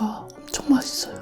자체가 엄청 맛있어요.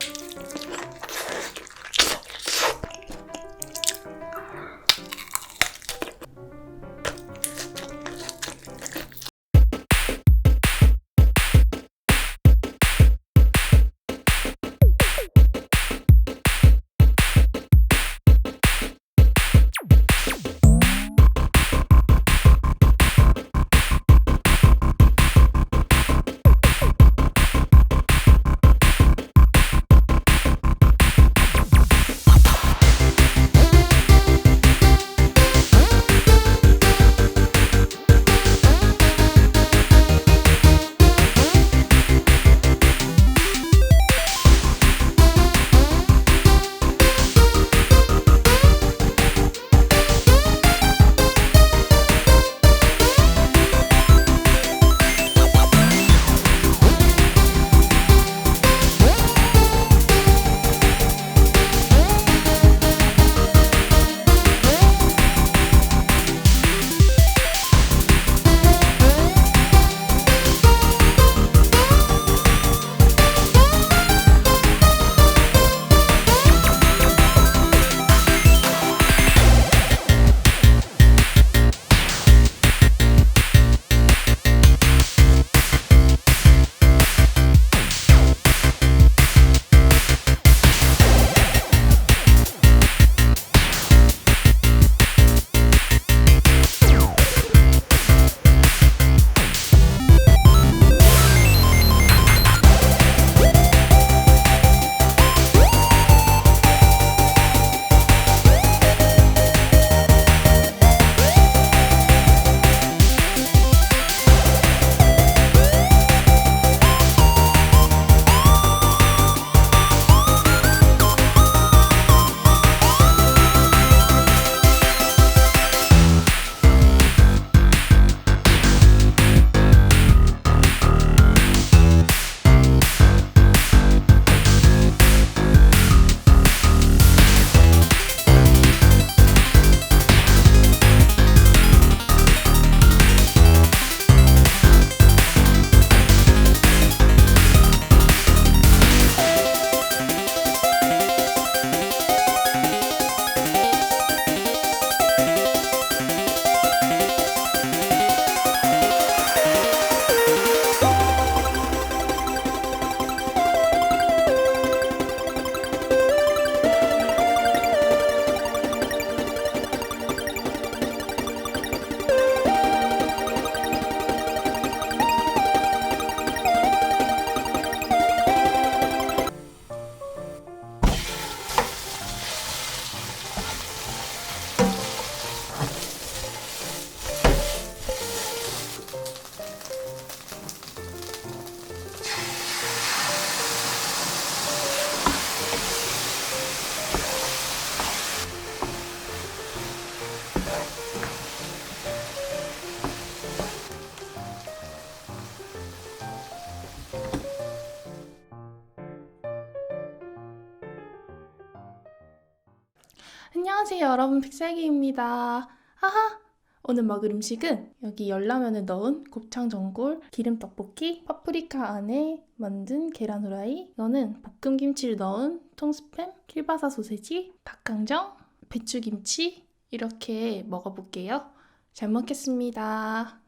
여러분 픽셀기입니다. 하하! 오늘 먹을 음식은 여기 열라면을 넣은 곱창 전골, 기름 떡볶이, 파프리카 안에 만든 계란 후라이, 이거는 볶음 김치를 넣은 통스팸, 킬바사 소세지, 닭강정, 배추김치 이렇게 먹어볼게요. 잘 먹겠습니다.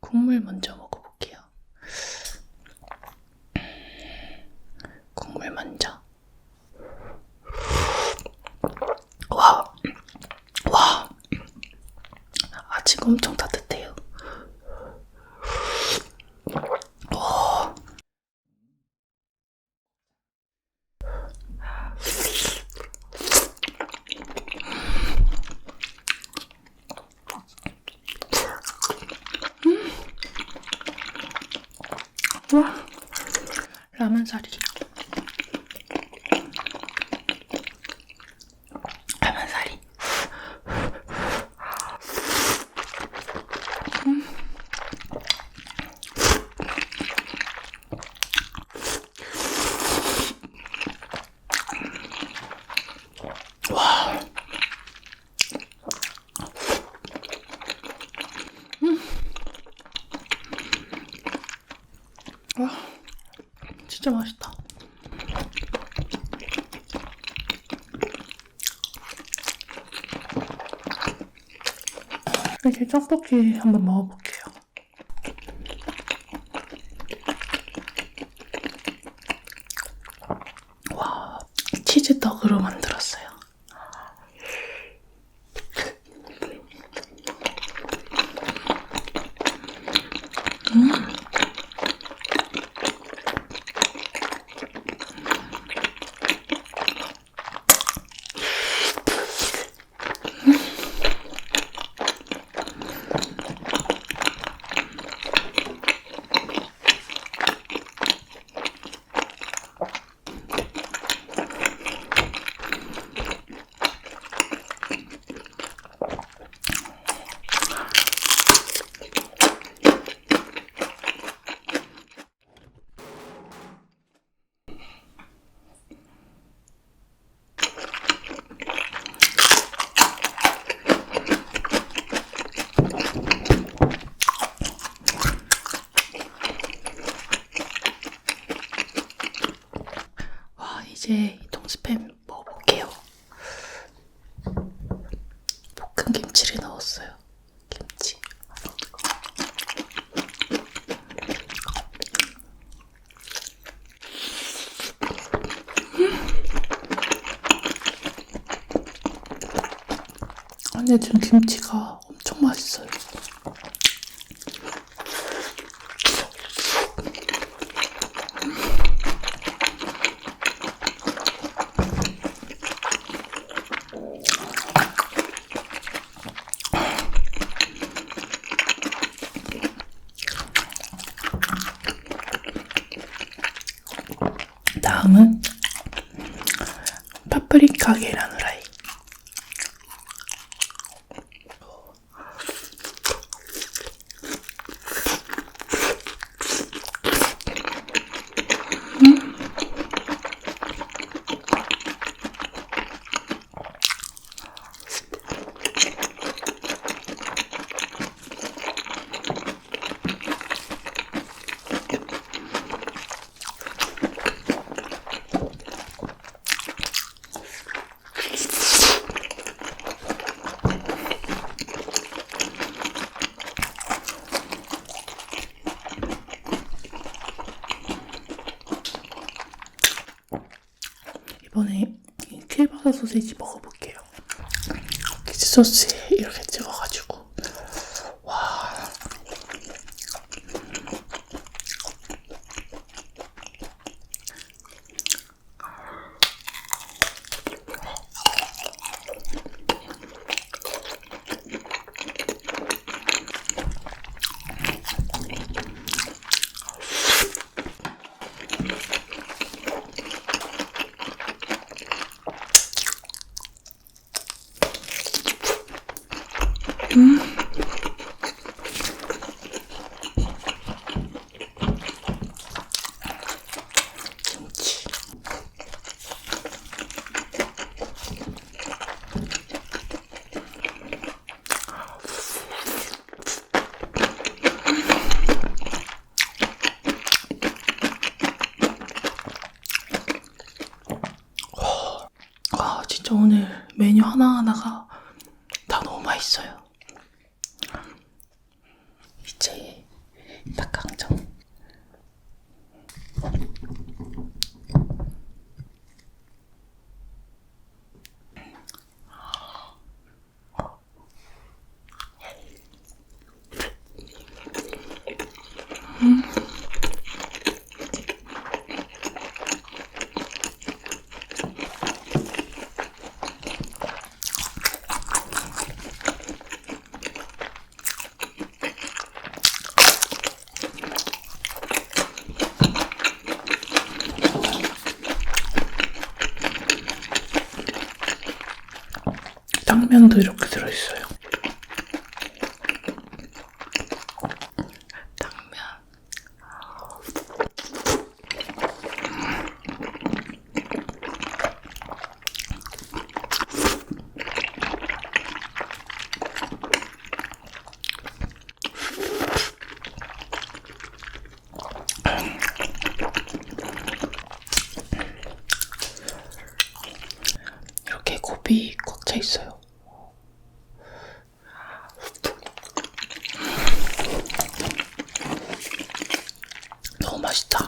국물 먼저 먹어볼게요. 국물 먼저. 와, 와, 아직 엄청 따뜻해요. 오. 음. 와, 라면 사리. 라면 사리. 와. 음. 와, 진짜 맛있다. 이렇게 떡볶이 한번 먹어볼게요. 와, 치즈떡으로 만들었어요. 와, 이제 이 통스팸 먹어볼게요. 볶은 김치를 넣었어요. 김치. 아, 근데 지금 김치가 엄청 맛있어요. 다음은 파프리카 계란 후라이. 이번에 이 킬바사 소세지 먹어볼게요. 치즈 소스에 이렇게 찍어가지고 와 김치 와 진짜 오늘 메뉴 하나하나가 다 너무 맛있어요 이제 닭강정 당면도 이렇게 들어있어요. 당면. 이렇게 곱이 꽉 차 있어요. 맛있다.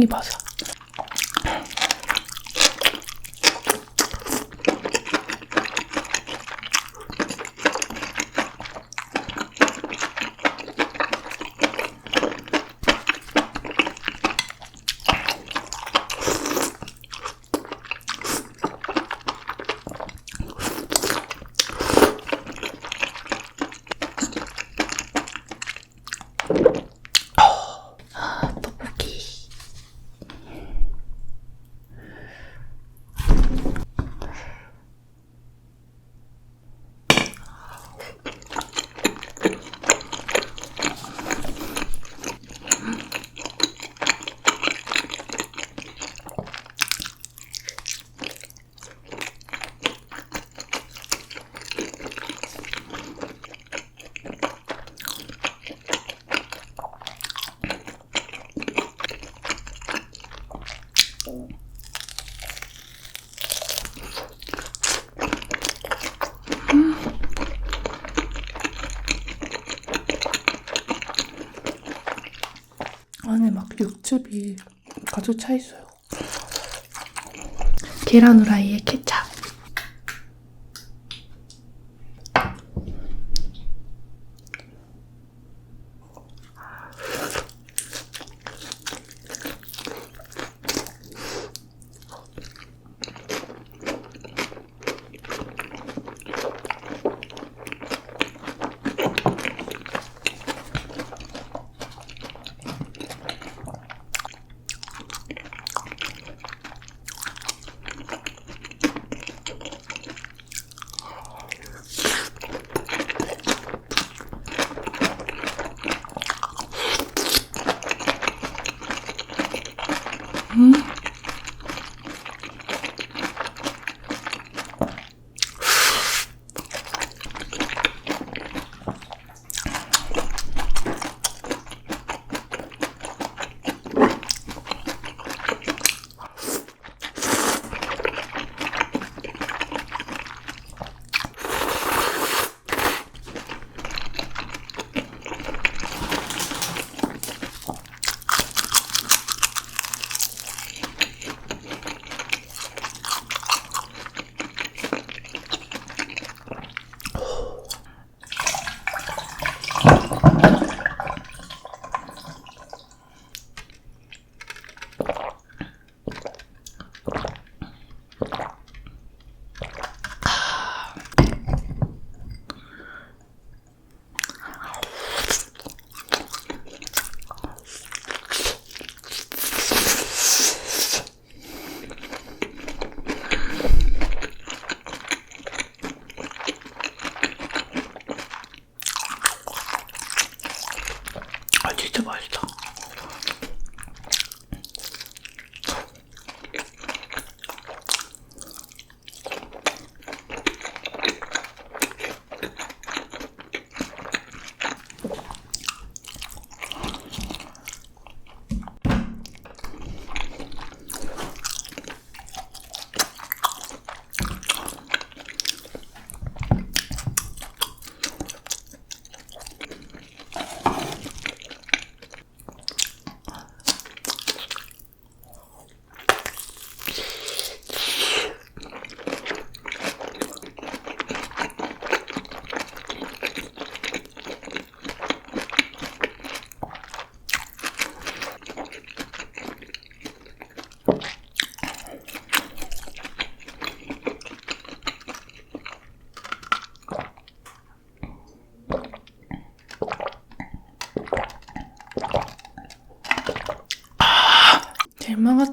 팽이 바삭. 아, 떡볶이. 안에 막 육즙이 가득 차 있어요. 계란 후라이에 케찹.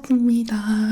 뿅.